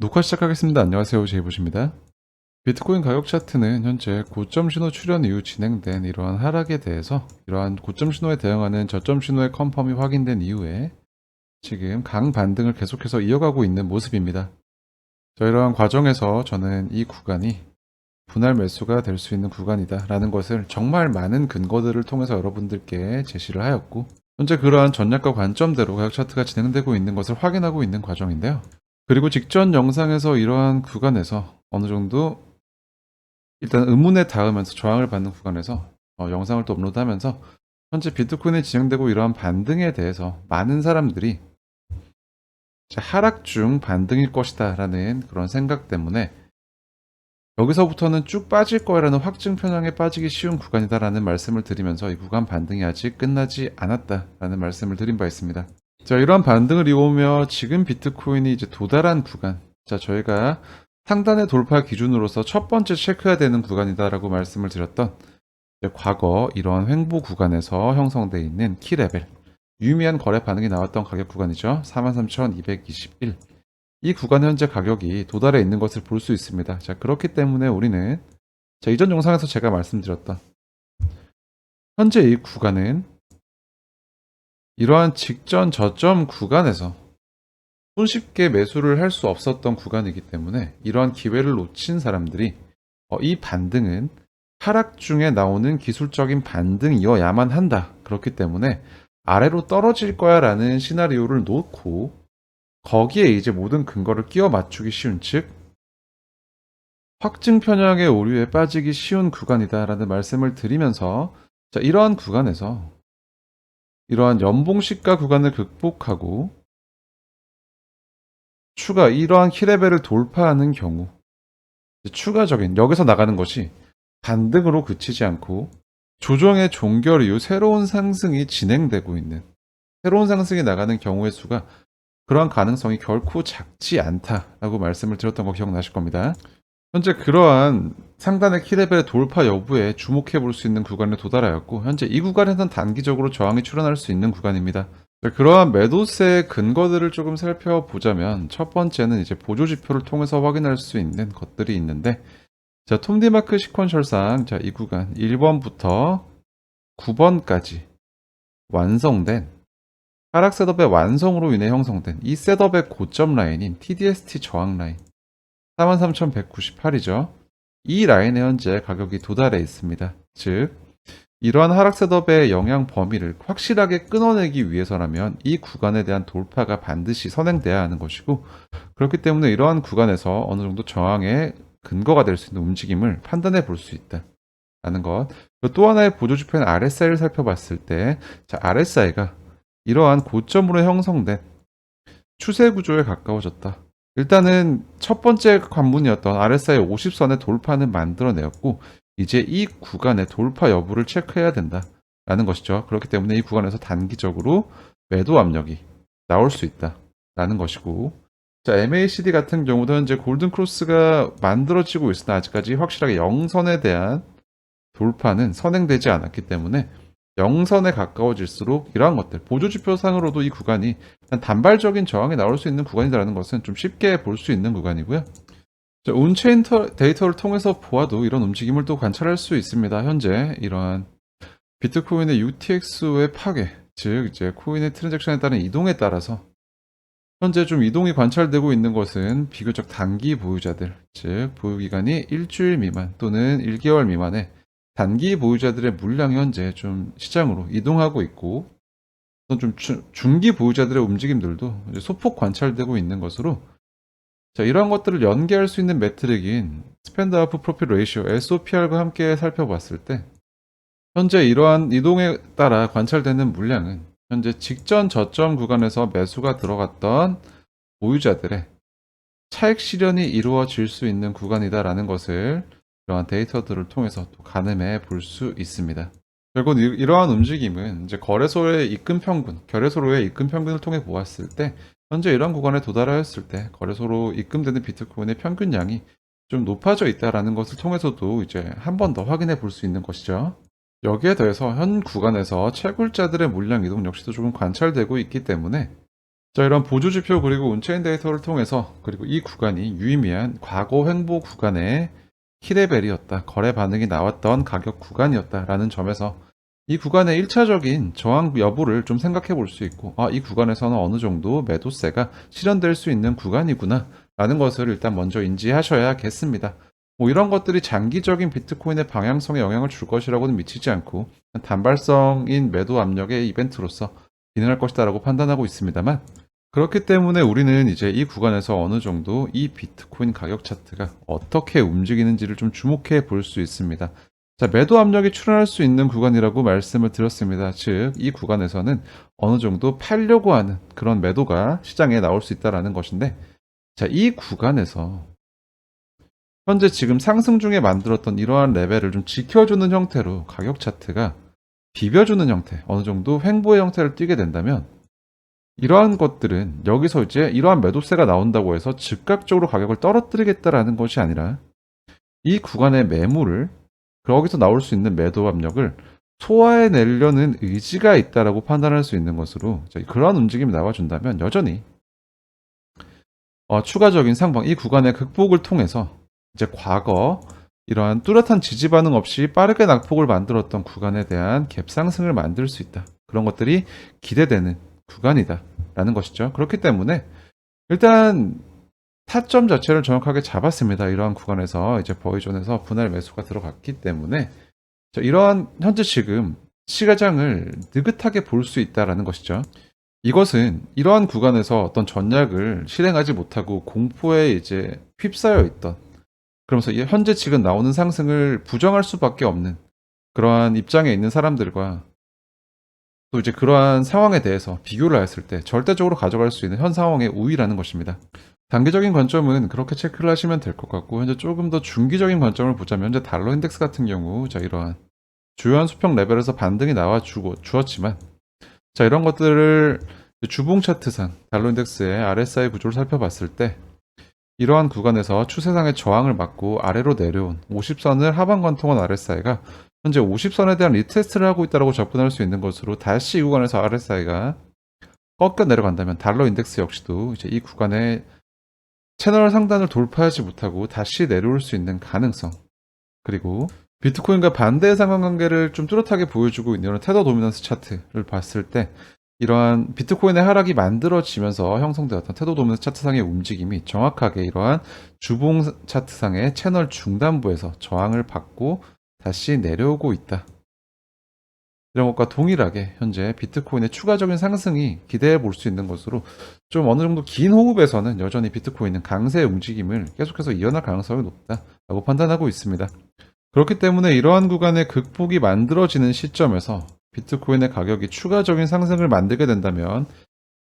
녹화 시작하겠습니다. 안녕하세요. 제이보십니다. 비트코인 가격 차트는 현재 고점 신호 출현 이후 진행된 이러한 하락에 대해서 이러한 고점 신호에 대응하는 저점 신호의 컨펌이 확인된 이후에 지금 강 반등을 계속해서 이어가고 있는 모습입니다. 자, 이러한 과정에서 저는 이 구간이 분할 매수가 될 수 있는 구간이다 라는 것을 정말 많은 근거들을 통해서 여러분들께 제시를 하였고 현재 그러한 전략과 관점대로 가격 차트가 진행되고 있는 것을 확인하고 있는 과정인데요. 그리고 직전 영상에서 이러한 구간에서 어느 정도 일단 의문에 닿으면서 저항을 받는 구간에서 어, 영상을 또 업로드하면서 현재 비트코인에 진행되고 이러한 반등에 대해서 많은 사람들이 자, 하락 중 반등일 것이다 라는 그런 생각 때문에 여기서부터는 쭉 빠질 거야라는 확증 편향에 빠지기 쉬운 구간이다라는 말씀을 드리면서 이 구간 반등이 아직 끝나지 않았다라는 말씀을 드린 바 있습니다. 자, 이러한 반등을 이루며 지금 비트코인이 이제 도달한 구간. 자, 저희가 상단의 돌파 기준으로서 첫 번째 체크해야 되는 구간이다라고 말씀을 드렸던 과거 이러한 횡보 구간에서 형성되어 있는 키 레벨. 유의미한 거래 반응이 나왔던 가격 구간이죠. 43,221. 이 구간 현재 가격이 도달해 있는 것을 볼 수 있습니다. 자, 그렇기 때문에 우리는 자, 이전 영상에서 제가 말씀드렸던 현재 이 구간은 이러한 직전 저점 구간에서 손쉽게 매수를 할 수 없었던 구간이기 때문에 이러한 기회를 놓친 사람들이 어, 이 반등은 하락 중에 나오는 기술적인 반등이어야만 한다. 그렇기 때문에 아래로 떨어질 거야 라는 시나리오를 놓고 거기에 이제 모든 근거를 끼워 맞추기 쉬운 즉 확증 편향의 오류에 빠지기 쉬운 구간이다라는 말씀을 드리면서 자, 이러한 구간에서 이러한 연봉 시가 구간을 극복하고 추가 이러한 키레벨을 돌파하는 경우 추가적인 여기서 나가는 것이 반등으로 그치지 않고 조정의 종결 이후 새로운 상승이 진행되고 있는 새로운 상승이 나가는 경우의 수가 그러한 가능성이 결코 작지 않다라고 말씀을 드렸던 거 기억나실 겁니다. 현재 그러한 상단의 키레벨의 돌파 여부에 주목해 볼 수 있는 구간에 도달하였고 현재 이 구간에선 단기적으로 저항이 출현할 수 있는 구간입니다. 그러한 매도세의 근거들을 조금 살펴보자면 첫 번째는 이제 보조 지표를 통해서 확인할 수 있는 것들이 있는데 자 톰디마크 시퀀셜상 자 이 구간 1번부터 9번까지 완성된 하락 셋업의 완성으로 인해 형성된 이 셋업의 고점 라인인 TDST 저항 라인 43,198이죠. 이 라인에 현재 가격이 도달해 있습니다. 즉, 이러한 하락 셋업의 영향 범위를 확실하게 끊어내기 위해서라면 이 구간에 대한 돌파가 반드시 선행돼야 하는 것이고, 그렇기 때문에 이러한 구간에서 어느 정도 저항의 근거가 될 수 있는 움직임을 판단해 볼 수 있다. 라는 것. 또 하나의 보조지표인 RSI를 살펴봤을 때, 자, RSI가 이러한 고점으로 형성된 추세 구조에 가까워졌다. 일단은 첫 번째 관문이었던 RSI 50선의 돌파는 만들어내었고 이제 이 구간의 돌파 여부를 체크해야 된다라는 것이죠. 그렇기 때문에 이 구간에서 단기적으로 매도 압력이 나올 수 있다라는 것이고 자 MACD 같은 경우도 현재 골든 크로스가 만들어지고 있으나 아직까지 확실하게 영선에 대한 돌파는 선행되지 않았기 때문에 영선에 가까워질수록 이러한 것들 보조지표상으로도 이 구간이 단발적인 저항이 나올 수 있는 구간이라는 것은 좀 쉽게 볼 수 있는 구간이고요. 자, 온체인 데이터를 통해서 보아도 이런 움직임을 또 관찰할 수 있습니다. 현재 이러한 비트코인의 UTX의 파괴, 즉 이제 코인의 트랜잭션에 따른 이동에 따라서 현재 좀 이동이 관찰되고 있는 것은 비교적 단기 보유자들, 즉 보유 기간이 일주일 미만 또는 1개월 미만의 단기 보유자들의 물량이 현재 좀 시장으로 이동하고 있고 좀 중기 보유자들의 움직임들도 소폭 관찰되고 있는 것으로 자, 이러한 것들을 연계할 수 있는 매트릭인 스펜드 아프 프로필 레이시오 SOPR과 함께 살펴봤을 때 현재 이러한 이동에 따라 관찰되는 물량은 현재 직전 저점 구간에서 매수가 들어갔던 보유자들의 차익 실현이 이루어질 수 있는 구간이다라는 것을 이러한 데이터들을 통해서 또 가늠해 볼 수 있습니다. 결국 이러한 움직임은 이제 거래소의 입금 평균, 거래소로의 입금 평균을 통해 보았을 때 현재 이러한 구간에 도달하였을 때 거래소로 입금되는 비트코인의 평균량이 좀 높아져 있다라는 것을 통해서도 이제 한 번 더 확인해 볼 수 있는 것이죠. 여기에 더해서 현 구간에서 채굴자들의 물량 이동 역시도 조금 관찰되고 있기 때문에 자, 이런 보조 지표 그리고 온체인 데이터를 통해서 그리고 이 구간이 유의미한 과거 횡보 구간의 키레벨이었다. 거래 반응이 나왔던 가격 구간이었다라는 점에서 이 구간의 1차적인 저항 여부를 좀 생각해 볼 수 있고, 아, 이 구간에서는 어느 정도 매도세가 실현될 수 있는 구간이구나. 라는 것을 일단 먼저 인지하셔야겠습니다. 뭐 이런 것들이 장기적인 비트코인의 방향성에 영향을 줄 것이라고는 미치지 않고 단발성인 매도 압력의 이벤트로서 기능할 것이다라고 판단하고 있습니다만 그렇기 때문에 우리는 이제 이 구간에서 어느 정도 이 비트코인 가격 차트가 어떻게 움직이는지를 좀 주목해 볼 수 있습니다. 자, 매도 압력이 출현할 수 있는 구간이라고 말씀을 드렸습니다. 즉, 이 구간에서는 어느 정도 팔려고 하는 그런 매도가 시장에 나올 수 있다라는 것인데, 자, 이 구간에서 현재 지금 상승 중에 만들었던 이러한 레벨을 좀 지켜주는 형태로 가격 차트가 비벼주는 형태, 어느 정도 횡보의 형태를 띠게 된다면 이러한 것들은 여기서 이제 이러한 매도세가 나온다고 해서 즉각적으로 가격을 떨어뜨리겠다라는 것이 아니라 이 구간의 매물을 거기서 나올 수 있는 매도 압력을 소화해내려는 의지가 있다라고 판단할 수 있는 것으로 자, 그러한 움직임이 나와준다면 여전히 어, 추가적인 상방, 이 구간의 극복을 통해서 이제 과거 이러한 뚜렷한 지지 반응 없이 빠르게 낙폭을 만들었던 구간에 대한 갭 상승을 만들 수 있다. 그런 것들이 기대되는 구간이다. 라는 것이죠. 그렇기 때문에 일단 타점 자체를 정확하게 잡았습니다. 이러한 구간에서 이제 버이존에서 분할 매수가 들어갔기 때문에 자, 이러한 현재 지금 시가장을 느긋하게 볼 수 있다라는 것이죠. 이것은 이러한 구간에서 어떤 전략을 실행하지 못하고 공포에 이제 휩싸여 있던 그러면서 이 현재 지금 나오는 상승을 부정할 수밖에 없는 그러한 입장에 있는 사람들과 또 이제 그러한 상황에 대해서 비교를 했을 때 절대적으로 가져갈 수 있는 현 상황의 우위라는 것입니다. 단기적인 관점은 그렇게 체크를 하시면 될 것 같고 현재 조금 더 중기적인 관점을 보자면 현재 달러 인덱스 같은 경우 자 이러한 주요한 수평 레벨에서 반등이 나와 주고 주었지만 자 이런 것들을 주봉 차트상 달러 인덱스의 RSI 구조를 살펴봤을 때 이러한 구간에서 추세상의 저항을 맞고 아래로 내려온 50선을 하반 관통한 RSI가 현재 50선에 대한 리테스트를 하고 있다고 접근할 수 있는 것으로 다시 이 구간에서 RSI가 꺾여 내려간다면 달러 인덱스 역시도 이제 이 구간의 채널 상단을 돌파하지 못하고 다시 내려올 수 있는 가능성. 그리고 비트코인과 반대의 상관관계를 좀 뚜렷하게 보여주고 있는 이런 테더 도미넌스 차트를 봤을 때 이러한 비트코인의 하락이 만들어지면서 형성되었던 테더 도미넌스 차트상의 움직임이 정확하게 이러한 주봉 차트상의 채널 중단부에서 저항을 받고 다시 내려오고 있다. 이런 것과 동일하게 현재 비트코인의 추가적인 상승이 기대해 볼 수 있는 것으로 좀 어느 정도 긴 호흡에서는 여전히 비트코인은 강세 움직임을 계속해서 이어날 가능성이 높다라고 판단하고 있습니다. 그렇기 때문에 이러한 구간의 극복이 만들어지는 시점에서 비트코인의 가격이 추가적인 상승을 만들게 된다면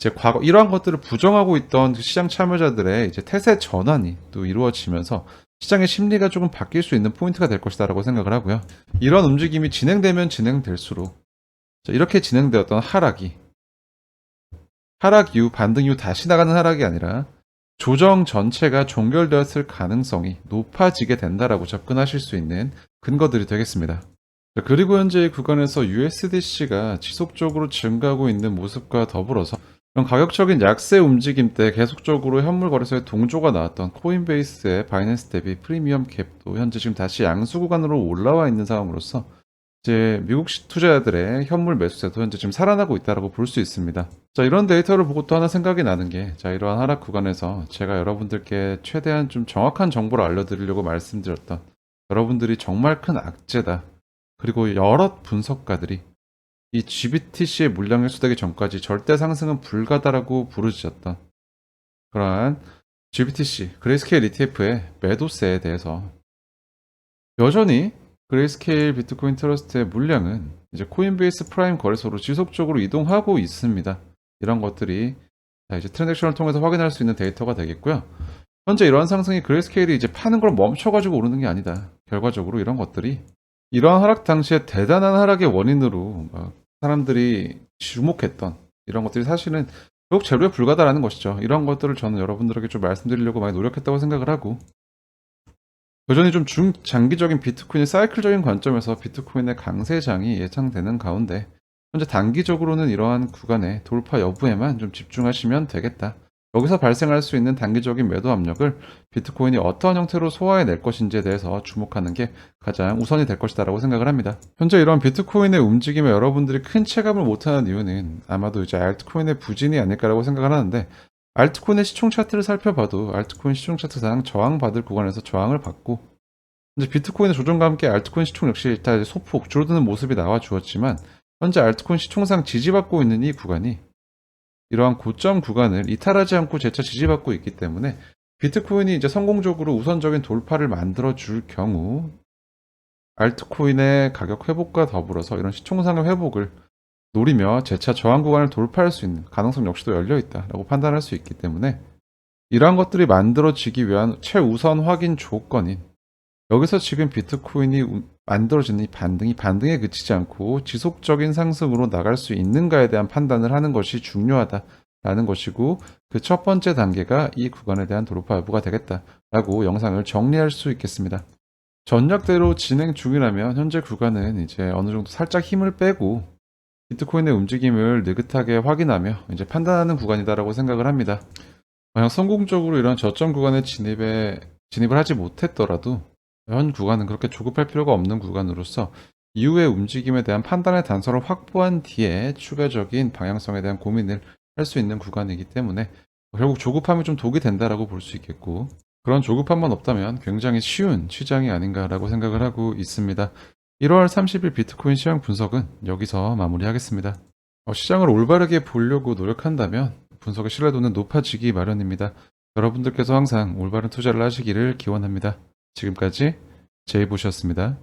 이제 과거 이러한 것들을 부정하고 있던 그 시장 참여자들의 이제 태세 전환이 또 이루어지면서 시장의 심리가 조금 바뀔 수 있는 포인트가 될 것이다라고 생각을 하고요. 이런 움직임이 진행되면 진행될수록 자, 이렇게 진행되었던 하락이 하락 이후 반등 이후 다시 나가는 하락이 아니라 조정 전체가 종결되었을 가능성이 높아지게 된다라고 접근하실 수 있는 근거들이 되겠습니다. 자, 그리고 현재 이 구간에서 USDC가 지속적으로 증가하고 있는 모습과 더불어서 이런 가격적인 약세 움직임 때 계속적으로 현물 거래소에 동조가 나왔던 코인베이스의 바이낸스 대비 프리미엄 캡도 현재 지금 다시 양수 구간으로 올라와 있는 상황으로서 이제 미국 시 투자자들의 현물 매수세도 현재 지금 살아나고 있다고 볼 수 있습니다. 자, 이런 데이터를 보고 또 하나 생각이 나는 게, 자, 이러한 하락 구간에서 제가 여러분들께 최대한 좀 정확한 정보를 알려드리려고 말씀드렸던 여러분들이 정말 큰 악재다. 그리고 여러 분석가들이 이 GBTC의 물량 회수되기 전까지 절대 상승은 불가다라고 부르짖었던 그러한 GBTC, 그레이스케일 ETF의 매도세에 대해서 여전히 그레이스케일 비트코인 트러스트의 물량은 이제 코인베이스 프라임 거래소로 지속적으로 이동하고 있습니다. 이런 것들이 자, 이제 트랜잭션을 통해서 확인할 수 있는 데이터가 되겠고요. 현재 이러한 상승이 그레이스케일이 이제 파는 걸 멈춰가지고 오르는 게 아니다. 결과적으로 이런 것들이 이러한 하락 당시에 대단한 하락의 원인으로 막 사람들이 주목했던 이런 것들이 사실은 결국 제로에 불과다라는 것이죠. 이런 것들을 저는 여러분들에게 좀 말씀드리려고 많이 노력했다고 생각을 하고 여전히 좀 중장기적인 비트코인의 사이클적인 관점에서 비트코인의 강세장이 예상되는 가운데 현재 단기적으로는 이러한 구간의 돌파 여부에만 좀 집중하시면 되겠다. 여기서 발생할 수 있는 단기적인 매도 압력을 비트코인이 어떠한 형태로 소화해낼 것인지에 대해서 주목하는 게 가장 우선이 될 것이다라고 생각을 합니다. 현재 이런 비트코인의 움직임에 여러분들이 큰 체감을 못하는 이유는 아마도 이제 알트코인의 부진이 아닐까라고 생각을 하는데 알트코인의 시총 차트를 살펴봐도 알트코인 시총 차트상 저항받을 구간에서 저항을 받고 이제 비트코인의 조정과 함께 알트코인 시총 역시 다 이제 소폭 줄어드는 모습이 나와 주었지만 현재 알트코인 시총상 지지받고 있는 이 구간이 이러한 고점 구간을 이탈하지 않고 재차 지지받고 있기 때문에 비트코인이 이제 성공적으로 우선적인 돌파를 만들어 줄 경우 알트코인의 가격 회복과 더불어서 이런 시총상의 회복을 노리며 재차 저항 구간을 돌파할 수 있는 가능성 역시도 열려 있다라고 판단할 수 있기 때문에 이러한 것들이 만들어지기 위한 최우선 확인 조건인 여기서 지금 비트코인이 우- 만들어지는 이 반등이 반등에 그치지 않고 지속적인 상승으로 나갈 수 있는가에 대한 판단을 하는 것이 중요하다라는 것이고 그 첫 번째 단계가 이 구간에 대한 돌파 여부가 되겠다라고 영상을 정리할 수 있겠습니다. 전략대로 진행 중이라면 현재 구간은 이제 어느 정도 살짝 힘을 빼고 비트코인의 움직임을 느긋하게 확인하며 이제 판단하는 구간이다라고 생각을 합니다. 만약 성공적으로 이런 저점 구간에 진입에 진입을 하지 못했더라도 현 구간은 그렇게 조급할 필요가 없는 구간으로서 이후의 움직임에 대한 판단의 단서를 확보한 뒤에 추가적인 방향성에 대한 고민을 할 수 있는 구간이기 때문에 결국 조급함이 좀 독이 된다라고 볼 수 있겠고 그런 조급함만 없다면 굉장히 쉬운 시장이 아닌가라고 생각을 하고 있습니다. 1월 30일 비트코인 시장 분석은 여기서 마무리하겠습니다. 어, 시장을 올바르게 보려고 노력한다면 분석의 신뢰도는 높아지기 마련입니다. 여러분들께서 항상 올바른 투자를 하시기를 기원합니다. 지금까지 제이보셨습니다.